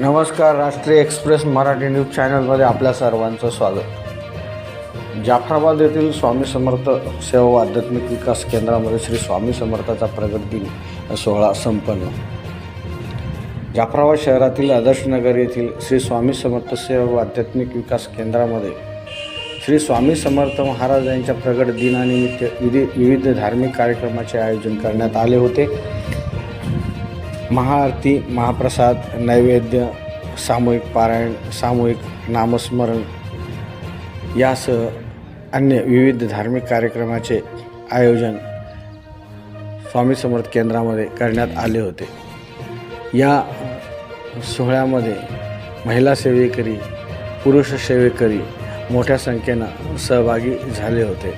नमस्कार राष्ट्रीय express Marathi news चॅनलमध्ये आपल्या सर्वांचं स्वागत. जाफराबाद येथील स्वामी समर्थ सेवा व आध्यात्मिक विकास केंद्रामध्ये श्री स्वामी समर्थाचा प्रगत दिन सोहळा संपन्न. जाफराबाद शहरातील आदर्शनगर येथील श्री स्वामी समर्थ सेवा व आध्यात्मिक विकास केंद्रामध्ये श्री स्वामी समर्थ महाराज यांच्या प्रगट दिनानिमित्त विधी विविध धार्मिक कार्यक्रमाचे आयोजन करण्यात आले होते. महाआरती महाप्रसाद नैवेद्य सामूहिक पारायण सामूहिक नामस्मरण यासह अन्य विविध धार्मिक कार्यक्रमाचे आयोजन स्वामी समर्थ केंद्रामध्ये करण्यात आले होते. या सोहळ्यामध्ये महिला सेवेकरी पुरुष सेवेकरी मोठ्या संख्येनं सहभागी झाले होते.